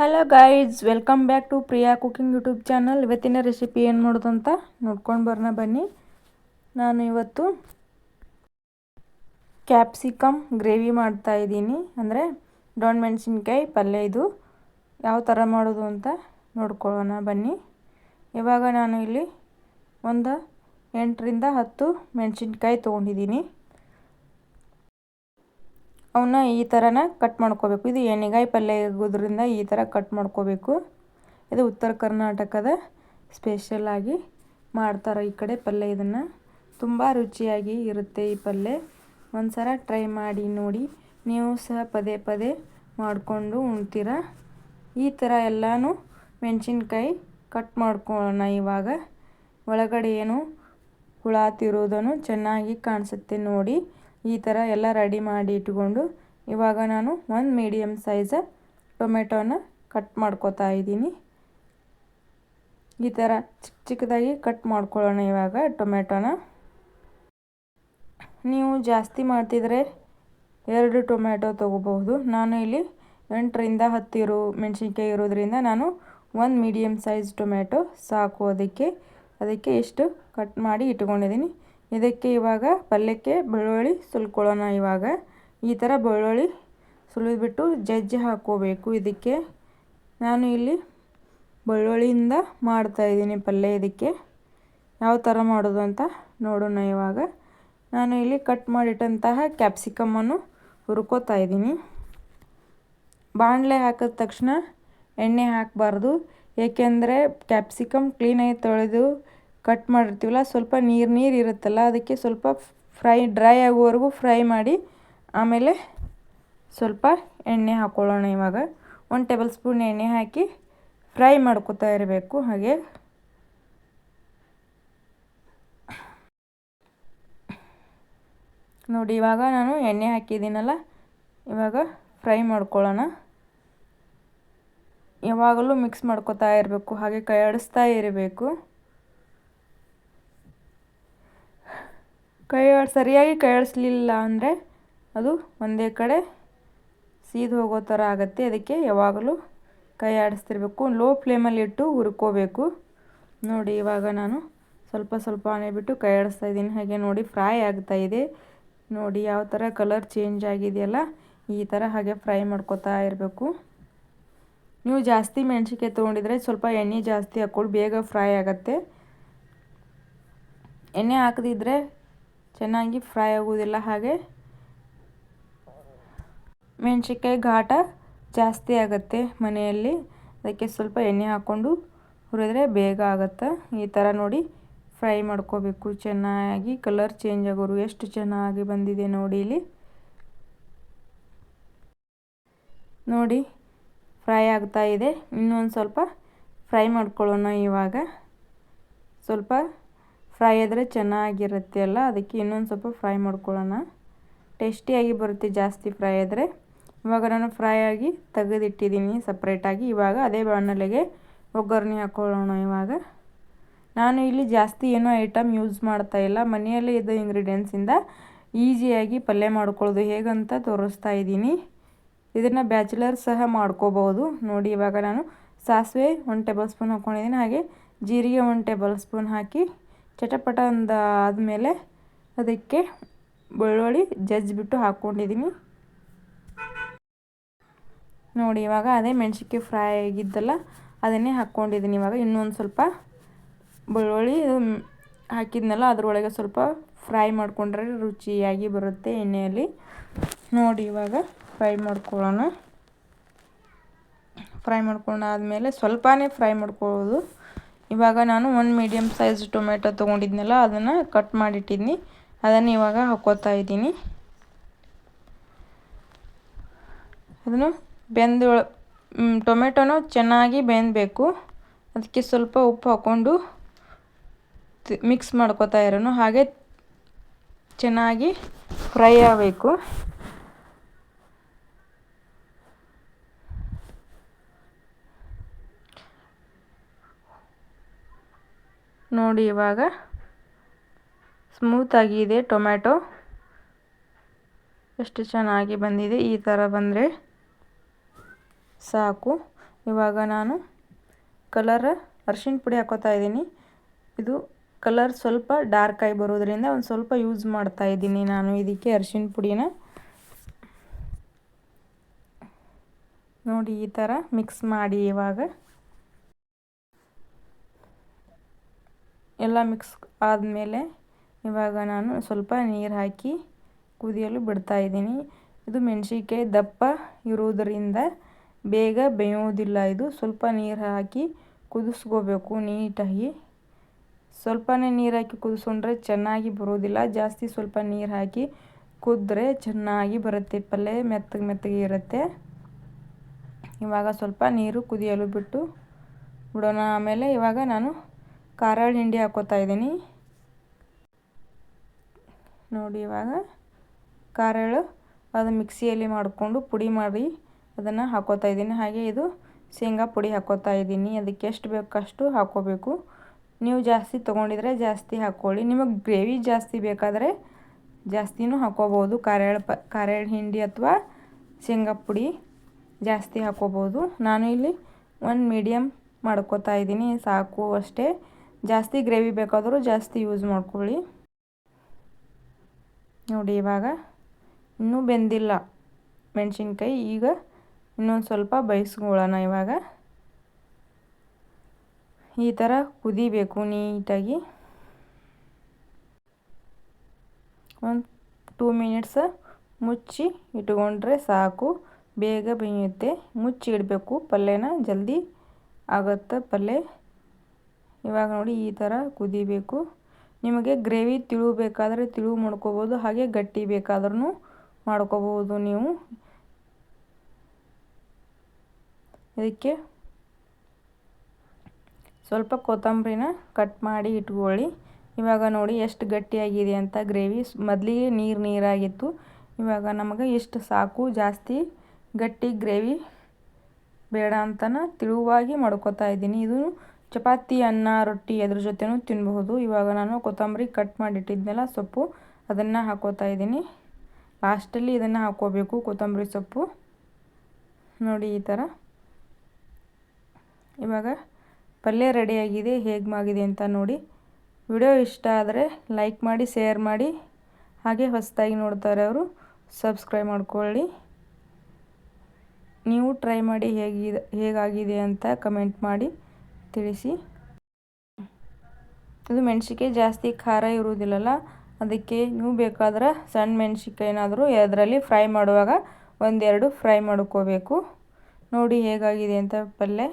Hello guys welcome back to Priya cooking YouTube channel ಇವತ್ತಿನ recipe ಏನು ಮಾಡೋದು ಅಂತ ನೋಡ್ಕೊಂಡು ಬರೋಣ ಬನ್ನಿ. ನಾನು ಇವತ್ತು ಕ್ಯಾಪ್ಸಿಕಮ್ ಗ್ರೇವಿ ಮಾಡ್ತಾ ಇದ್ದೀನಿ. ಅಂದರೆ ಡೊಣ್ ಮೆಣಸಿನ್ಕಾಯಿ, ಪಲ್ಯ ಇದು ಯಾವ ಥರ ಮಾಡೋದು ಅಂತ ನೋಡ್ಕೊಳ್ಳೋಣ ಬನ್ನಿ. ಇವಾಗ ನಾನು ಇಲ್ಲಿ ಒಂದು ಎಂಟರಿಂದ ಹತ್ತು ಮೆಣಸಿನ್ಕಾಯಿ ತೊಗೊಂಡಿದ್ದೀನಿ. ಅವನ್ನ ಈ ಥರನ ಕಟ್ ಮಾಡ್ಕೋಬೇಕು. ಇದು ಎಣ್ಣೆಗಾಯಿ ಪಲ್ಯ ಆಗೋದ್ರಿಂದ ಈ ಥರ ಕಟ್ ಮಾಡ್ಕೋಬೇಕು. ಇದು ಉತ್ತರ ಕರ್ನಾಟಕದ ಸ್ಪೆಷಲಾಗಿ ಮಾಡ್ತಾರೆ ಈ ಕಡೆ ಪಲ್ಯ ಇದನ್ನು. ತುಂಬ ರುಚಿಯಾಗಿ ಇರುತ್ತೆ ಈ ಪಲ್ಯ. ಒಂದು ಸಲ ಟ್ರೈ ಮಾಡಿ ನೋಡಿ. ನೀವು ಸಹ ಪದೇ ಪದೇ ಮಾಡಿಕೊಂಡು ಉಣ್ತೀರ? ಈ ಥರ ಎಲ್ಲನೂ ಮೆಣಸಿನ್ಕಾಯಿ ಕಟ್ ಮಾಡ್ಕೊಳ್ಳೋಣ ಇವಾಗ. ಒಳಗಡೆ ಏನು ಹುಳ ತಿರೋದನ್ನು ಚೆನ್ನಾಗಿ ಕಾಣಿಸುತ್ತೆ ನೋಡಿ. ಈ ಥರ ಎಲ್ಲ ರೆಡಿ ಮಾಡಿ ಇಟ್ಕೊಂಡು ಇವಾಗ ನಾನು ಒಂದು ಮೀಡಿಯಮ್ ಸೈಜ ಟೊಮೆಟೊನ ಕಟ್ ಮಾಡ್ಕೋತಾ ಇದ್ದೀನಿ. ಈ ಥರ ಚಿಕ್ಕ ಚಿಕ್ಕದಾಗಿ ಕಟ್ ಮಾಡ್ಕೊಳ್ಳೋಣ ಇವಾಗ ಟೊಮೆಟೊನ ನೀವು ಜಾಸ್ತಿ ಮಾಡ್ತಿದ್ರೆ ಎರಡು ಟೊಮೆಟೊ ತೊಗೋಬಹುದು. ನಾನು ಇಲ್ಲಿ ಎಂಟರಿಂದ ಹತ್ತು ಇರೋ ಮೆಣಸಿನ್ಕಾಯಿ ಇರೋದ್ರಿಂದ ನಾನು ಒಂದು ಮೀಡಿಯಮ್ ಸೈಜ್ ಟೊಮೆಟೊ ಸಾಕು ಅದಕ್ಕೆ. ಅದಕ್ಕೆ ಇಷ್ಟು ಕಟ್ ಮಾಡಿ ಇಟ್ಕೊಂಡಿದ್ದೀನಿ. ಇದಕ್ಕೆ ಇವಾಗ ಪಲ್ಯಕ್ಕೆ ಬೆಳ್ಳುಳ್ಳಿ ಸುಲ್ಕೊಳ್ಳೋಣ ಇವಾಗ. ಈ ಥರ ಬೆಳ್ಳುಳ್ಳಿ ಸುಲಿದ್ಬಿಟ್ಟು ಜಜ್ಜಿ ಹಾಕ್ಕೋಬೇಕು. ಇದಕ್ಕೆ ನಾನು ಇಲ್ಲಿ ಬೆಳ್ಳುಳ್ಳಿಯಿಂದ ಮಾಡ್ತಾಯಿದ್ದೀನಿ ಪಲ್ಯ ಇದಕ್ಕೆ. ಯಾವ ಥರ ಮಾಡೋದು ಅಂತ ನೋಡೋಣ ಇವಾಗ. ನಾನು ಇಲ್ಲಿ ಕಟ್ ಮಾಡಿಟ್ಟಂತಹ ಕ್ಯಾಪ್ಸಿಕಮನ್ನು ಹುರ್ಕೋತಾ ಇದ್ದೀನಿ. ಬಾಣಲೆ ಹಾಕಿದ ತಕ್ಷಣ ಎಣ್ಣೆ ಹಾಕಬಾರ್ದು. ಏಕೆಂದರೆ ಕ್ಯಾಪ್ಸಿಕಮ್ ಕ್ಲೀನಾಗಿ ತೊಳೆದು ಕಟ್ ಮಾಡಿರ್ತೀವಲ್ಲ, ಸ್ವಲ್ಪ ನೀರು ನೀರು ಇರುತ್ತಲ್ಲ, ಅದಕ್ಕೆ ಸ್ವಲ್ಪ ಫ್ರೈ, ಡ್ರೈ ಆಗುವವರೆಗೂ ಫ್ರೈ ಮಾಡಿ ಆಮೇಲೆ ಸ್ವಲ್ಪ ಎಣ್ಣೆ ಹಾಕ್ಕೊಳ್ಳೋಣ ಇವಾಗ. ಒಂದು ಟೇಬಲ್ ಸ್ಪೂನ್ ಎಣ್ಣೆ ಹಾಕಿ ಫ್ರೈ ಮಾಡ್ಕೋತಾ ಇರಬೇಕು, ಹಾಗೆ. ನೋಡಿ, ಇವಾಗ ನಾನು ಎಣ್ಣೆ ಹಾಕಿದ್ದೀನಲ್ಲ, ಇವಾಗ ಫ್ರೈ ಮಾಡ್ಕೊಳ್ಳೋಣ. ಯಾವಾಗಲೂ ಮಿಕ್ಸ್ ಮಾಡ್ಕೋತಾ ಇರಬೇಕು, ಹಾಗೆ ಕೈ ಆಡಿಸ್ತಾ ಇರಬೇಕು. ಕೈ ಸರಿಯಾಗಿ ಕೈ ಆಡಿಸ್ಲಿಲ್ಲ ಅಂದರೆ ಅದು ಒಂದೇ ಕಡೆ ಸೀದು ಹೋಗೋ ಥರ ಆಗುತ್ತೆ. ಅದಕ್ಕೆ ಯಾವಾಗಲೂ ಕೈ ಆಡಿಸ್ತಿರ್ಬೇಕು. ಲೋ ಫ್ಲೇಮಲ್ಲಿ ಇಟ್ಟು ಹುರ್ಕೋಬೇಕು. ನೋಡಿ, ಇವಾಗ ನಾನು ಸ್ವಲ್ಪ ಸ್ವಲ್ಪ ಬಿಟ್ಟು ಕೈ ಆಡಿಸ್ತಾ ಇದ್ದೀನಿ. ಹಾಗೆ ನೋಡಿ, ಫ್ರೈ ಆಗ್ತಾ ಇದೆ. ನೋಡಿ, ಯಾವ ಥರ ಕಲರ್ ಚೇಂಜ್ ಆಗಿದೆಯಲ್ಲ, ಈ ಥರ ಹಾಗೆ ಫ್ರೈ ಮಾಡ್ಕೊತಾ ಇರಬೇಕು. ನೀವು ಜಾಸ್ತಿ ಮೆಣಸಿನ್ಕಾಯಿ ತೊಗೊಂಡಿದ್ರೆ ಸ್ವಲ್ಪ ಎಣ್ಣೆ ಜಾಸ್ತಿ ಹಾಕ್ಕೊಳ್ಳಿ ಬೇಗ ಫ್ರೈ ಆಗುತ್ತೆ. ಎಣ್ಣೆ ಹಾಕದಿದ್ರೆ ಚೆನ್ನಾಗಿ ಫ್ರೈ ಆಗೋದಿಲ್ಲ ಹಾಗೆ ಮೆಣಸಿನ್ಕಾಯಿ ಘಾಟ ಜಾಸ್ತಿ ಆಗುತ್ತೆ ಮನೆಯಲ್ಲಿ. ಅದಕ್ಕೆ ಸ್ವಲ್ಪ ಎಣ್ಣೆ ಹಾಕ್ಕೊಂಡು ಹುರಿದ್ರೆ ಬೇಗ ಆಗುತ್ತೆ. ಈ ಥರ ನೋಡಿ ಫ್ರೈ ಮಾಡ್ಕೋಬೇಕು. ಚೆನ್ನಾಗಿ ಕಲರ್ ಚೇಂಜ್ ಆಗೋರು ಎಷ್ಟು ಚೆನ್ನಾಗಿ ಬಂದಿದೆ ನೋಡಿ ಇಲ್ಲಿ. ನೋಡಿ ಫ್ರೈ ಆಗ್ತಾ ಇದೆ. ಇನ್ನೊಂದು ಸ್ವಲ್ಪ ಫ್ರೈ ಮಾಡ್ಕೊಳ್ಳೋಣ ಇವಾಗ. ಸ್ವಲ್ಪ ಫ್ರೈ ಆದರೆ ಚೆನ್ನಾಗಿರುತ್ತೆ ಅಲ್ಲ? ಅದಕ್ಕೆ ಇನ್ನೊಂದು ಸ್ವಲ್ಪ ಫ್ರೈ ಮಾಡ್ಕೊಳ್ಳೋಣ. ಟೇಸ್ಟಿಯಾಗಿ ಬರುತ್ತೆ ಜಾಸ್ತಿ ಫ್ರೈ ಆದರೆ. ಇವಾಗ ನಾನು ಫ್ರೈ ಆಗಿ ತೆಗೆದಿಟ್ಟಿದ್ದೀನಿ ಸಪ್ರೇಟಾಗಿ ಇವಾಗ ಅದೇ ಬಾಣಲೆಗೆ ಒಗ್ಗರಣೆ ಹಾಕ್ಕೊಳ್ಳೋಣ ಇವಾಗ. ನಾನು ಇಲ್ಲಿ ಜಾಸ್ತಿ ಏನೋ ಐಟಮ್ ಯೂಸ್ ಮಾಡ್ತಾ ಇಲ್ಲ. ಮನೆಯಲ್ಲೇ ಇದ್ದ ಇಂಗ್ರೀಡಿಯೆಂಟ್ಸಿಂದ ಈಸಿಯಾಗಿ ಪಲ್ಯ ಮಾಡ್ಕೊಳ್ಳೋದು ಹೇಗಂತ ತೋರಿಸ್ತಾ ಇದ್ದೀನಿ. ಇದನ್ನು ಬ್ಯಾಚುಲರ್ ಸಹ ಮಾಡ್ಕೋಬೋದು ನೋಡಿ ಇವಾಗ ನಾನು ಸಾಸಿವೆ ಒನ್ ಟೇಬಲ್ ಸ್ಪೂನ್ ಹಾಕ್ಕೊಂಡಿದ್ದೀನಿ ಹಾಗೆ ಜೀರಿಗೆ ಒಂದು ಟೇಬಲ್ ಸ್ಪೂನ್ ಹಾಕಿ ಚಟಪಟ ಅಂದ ಆದಮೇಲೆ ಅದಕ್ಕೆ ಬೆಳ್ಳುಳ್ಳಿ ಜಜ್ಜಿಬಿಟ್ಟು ಹಾಕ್ಕೊಂಡಿದ್ದೀನಿ ನೋಡಿ, ಇವಾಗ ಅದೇ ಮೆಣಸಿಕಾಯಿ ಫ್ರೈ ಆಗಿದ್ದಲ್ಲ ಅದನ್ನೇ ಹಾಕ್ಕೊಂಡಿದ್ದೀನಿ ಇವಾಗ ಇನ್ನೊಂದು ಸ್ವಲ್ಪ ಬೆಳ್ಳುಳ್ಳಿ ಹಾಕಿದ್ನಲ್ಲ, ಅದರೊಳಗೆ ಸ್ವಲ್ಪ ಫ್ರೈ ಮಾಡಿಕೊಂಡ್ರೆ ರುಚಿಯಾಗಿ ಬರುತ್ತೆ ಎಣ್ಣೆಯಲ್ಲಿ. ನೋಡಿ, ಇವಾಗ ಫ್ರೈ ಮಾಡ್ಕೊಳ್ಳೋಣ. ಫ್ರೈ ಮಾಡ್ಕೊಂಡಾದಮೇಲೆ ಸ್ವಲ್ಪನೇ ಫ್ರೈ ಮಾಡ್ಕೊಳ್ಳೋದು. ಇವಾಗ ನಾನು ಒಂದು ಮೀಡಿಯಮ್ ಸೈಜ್ ಟೊಮೆಟೊ ತೊಗೊಂಡಿದ್ನಲ್ಲ, ಅದನ್ನು ಕಟ್ ಮಾಡಿಟ್ಟಿದ್ದೀನಿ ಅದನ್ನು ಇವಾಗ ಹಾಕೋತಾ ಇದ್ದೀನಿ. ಅದನ್ನು ಬೆಂದು ಟೊಮೆಟೊನು ಚೆನ್ನಾಗಿ ಬೆಂದಬೇಕು. ಅದಕ್ಕೆ ಸ್ವಲ್ಪ ಉಪ್ಪು ಹಾಕ್ಕೊಂಡು ಮಿಕ್ಸ್ ಮಾಡ್ಕೋತಾ ಇರೋನು. ಹಾಗೆ ಚೆನ್ನಾಗಿ ಫ್ರೈ ಆಗಬೇಕು. ನೋಡಿ ಇವಾಗ. ಸ್ಮೂತಾಗಿದೆ ಟೊಮ್ಯಾಟೊ. ಎಷ್ಟು ಚೆನ್ನಾಗಿ ಬಂದಿದೆ, ಈ ಥರ ಬಂದರೆ ಸಾಕು. ಇವಾಗ ನಾನು ಕಲರ್ ಅರ್ಶಿಣ ಪುಡಿ ಹಾಕೋತಾ ಇದ್ದೀನಿ. ಇದು ಕಲರ್ ಸ್ವಲ್ಪ ಡಾರ್ಕ್ ಆಗಿ ಬರೋದ್ರಿಂದ ಒಂದು ಸ್ವಲ್ಪ ಯೂಸ್ ಮಾಡ್ತಾ ಇದ್ದೀನಿ ನಾನು ಇದಕ್ಕೆ ಅರ್ಶಿಣ ಪುಡಿನ. ನೋಡಿ ಈ ಥರ ಮಿಕ್ಸ್ ಮಾಡಿ ಇವಾಗ. ಎಲ್ಲ ಮಿಕ್ಸ್ ಆದಮೇಲೆ ಇವಾಗ ನಾನು ಸ್ವಲ್ಪ ನೀರು ಹಾಕಿ ಕುದಿಯಲು ಬಿಡ್ತಾ ಇದ್ದೀನಿ. ಇದು ಮೆಣಸಿನ್ಕಾಯಿ ದಪ್ಪ ಇರುವುದರಿಂದ ಬೇಗ ಬೇಯೋದಿಲ್ಲ. ಇದು ಸ್ವಲ್ಪ ನೀರು ಹಾಕಿ ಕುದಿಸ್ಕೋಬೇಕು ನೀಟಾಗಿ. ಸ್ವಲ್ಪನೇ ನೀರು ಹಾಕಿ ಕುದಿಸ್ಕೊಂಡ್ರೆ ಚೆನ್ನಾಗಿ ಬರೋದಿಲ್ಲ. ಜಾಸ್ತಿ ಸ್ವಲ್ಪ ನೀರು ಹಾಕಿ ಕುದ್ರೆ ಚೆನ್ನಾಗಿ ಬರುತ್ತೆ. ಪಲ್ಯ ಮೆತ್ತಗೆ ಮೆತ್ತಗೆ ಇರುತ್ತೆ. ಇವಾಗ ಸ್ವಲ್ಪ ನೀರು ಕುದಿಯಲು ಬಿಟ್ಟು ಬಿಡೋಣ. ಆಮೇಲೆ ಇವಾಗ ನಾನು ಖಾರ ಹಿಂಡಿ ಹಾಕೋತಾ ಇದ್ದೀನಿ. ನೋಡಿ ಇವಾಗ ಖಾರ ಅದು ಮಿಕ್ಸಿಯಲ್ಲಿ ಮಾಡಿಕೊಂಡು ಪುಡಿ ಮಾಡಿ ಅದನ್ನು ಹಾಕೋತಾ ಇದ್ದೀನಿ. ಹಾಗೆ ಇದು ಶೇಂಗಾ ಪುಡಿ ಹಾಕೋತಾ ಇದ್ದೀನಿ. ಅದಕ್ಕೆ ಎಷ್ಟು ಬೇಕಷ್ಟು ಹಾಕೋಬೇಕು. ನೀವು ಜಾಸ್ತಿ ತೊಗೊಂಡಿದ್ರೆ ಜಾಸ್ತಿ ಹಾಕ್ಕೊಳ್ಳಿ. ನಿಮಗೆ ಗ್ರೇವಿ ಜಾಸ್ತಿ ಬೇಕಾದರೆ ಜಾಸ್ತಿನೂ ಹಾಕೋಬೋದು. ಕಾರೆಳ್ ಪ ಹಿಂಡಿ ಅಥವಾ ಶೇಂಗಾ ಪುಡಿ ಜಾಸ್ತಿ ಹಾಕೋಬೋದು. ನಾನು ಇಲ್ಲಿ ಒಂದು ಮೀಡಿಯಮ್ ಮಾಡ್ಕೋತಾ ಇದ್ದೀನಿ. ಸಾಕು ಅಷ್ಟೇ. ಜಾಸ್ತಿ ಗ್ರೇವಿ ಬೇಕಾದರೂ ಜಾಸ್ತಿ ಯೂಸ್ ಮಾಡ್ಕೊಳ್ಳಿ. ನೋಡಿ, ಇವಾಗ ಇನ್ನೂ ಬೆಂದಿಲ್ಲ ಮೆಣಸಿನ್ಕಾಯಿ. ಈಗ ಇನ್ನೊಂದು ಸ್ವಲ್ಪ ಬಯಸ್ಕೊಳ್ಳೋಣ ಇವಾಗ. ಈ ಥರ ಕುದಿಬೇಕು ನೀಟಾಗಿ. ಒಂದು ಟೂ ಮಿನಿಟ್ಸ್ ಮುಚ್ಚಿ ಇಟ್ಕೊಂಡ್ರೆ ಸಾಕು. ಬೇಗ ಬೆಯುತ್ತೆ. ಮುಚ್ಚಿ ಇಡಬೇಕು ಪಲ್ಯನ ಜಲ್ದಿ ಆಗುತ್ತೆ ಪಲ್ಯ. ಇವಾಗ ನೋಡಿ ಈ ಥರ ಕುದಿಬೇಕು. ನಿಮಗೆ ಗ್ರೇವಿ ತಿಳು ಬೇಕಾದರೆ ತಿಳು ಮಾಡ್ಕೋಬೋದು, ಹಾಗೆ ಗಟ್ಟಿ ಬೇಕಾದ್ರೂ ಮಾಡ್ಕೋಬೋದು ನೀವು. ಇದಕ್ಕೆ ಸ್ವಲ್ಪ ಕೊತ್ತಂಬರಿನ ಕಟ್ ಮಾಡಿ ಇಟ್ಕೊಳ್ಳಿ. ಇವಾಗ ನೋಡಿ ಎಷ್ಟು ಗಟ್ಟಿಯಾಗಿದೆ ಅಂತ ಗ್ರೇವಿ. ಮೊದಲಿಗೆ ನೀರು ನೀರಾಗಿತ್ತು. ಇವಾಗ ನಮಗೆ ಎಷ್ಟು ಸಾಕು, ಜಾಸ್ತಿ ಗಟ್ಟಿ ಗ್ರೇವಿ ಬೇಡ ಅಂತನ ತಿಳುವಾಗಿ ಮಾಡ್ಕೋತಾ ಇದ್ದೀನಿ. ಇದು ಚಪಾತಿ, ಅನ್ನ, ರೊಟ್ಟಿ ಅದ್ರ ಜೊತೆನೂ ತಿನ್ನಬಹುದು ಇವಾಗ ನಾನು ಕೊತ್ತಂಬರಿ ಕಟ್ ಮಾಡಿಟ್ಟಿದ್ನಲ್ಲ ಸೊಪ್ಪು, ಅದನ್ನು ಹಾಕೋತಾ ಇದ್ದೀನಿ. ಲಾಸ್ಟಲ್ಲಿ ಇದನ್ನು ಹಾಕೋಬೇಕು, ಕೊತ್ತಂಬರಿ ಸೊಪ್ಪು. ನೋಡಿ ಈ ಥರ ಇವಾಗ ಪಲ್ಯ ರೆಡಿಯಾಗಿದೆ ಹೇಗೆ ಆಗಿದೆ ಅಂತ ನೋಡಿ. ವಿಡಿಯೋ ಇಷ್ಟ ಆದರೆ ಲೈಕ್ ಮಾಡಿ ಶೇರ್ ಮಾಡಿ. ಹಾಗೆ ಹೊಸದಾಗಿ ನೋಡ್ತಾರೆ ಅವರು ಸಬ್ಸ್ಕ್ರೈಬ್ ಮಾಡ್ಕೊಳ್ಳಿ. ನೀವು ಟ್ರೈ ಮಾಡಿ ಹೇಗಿದೆ, ಹೇಗಾಗಿದೆ ಅಂತ ಕಮೆಂಟ್ ಮಾಡಿ. ತಿಳಿಸಿ. ಇದು ಮೆಣ್ಸಿಕಾಯಿ ಜಾಸ್ತಿ ಖಾರ ಇರುವುದಿಲ್ಲಲ್ಲ, ಅದಕ್ಕೆ ನೀವು ಬೇಕಾದ್ರೆ ಸಣ್ಣ ಮೆಣ್ಸಿಕಾಯಿನಾದರೂ ಅದರಲ್ಲಿ ಫ್ರೈ ಮಾಡುವಾಗ ಒಂದೆರಡು ಫ್ರೈ ಮಾಡ್ಕೋಬೇಕು. ನೋಡಿ ಹೇಗಾಗಿದೆ ಅಂತ ಪಲ್ಯ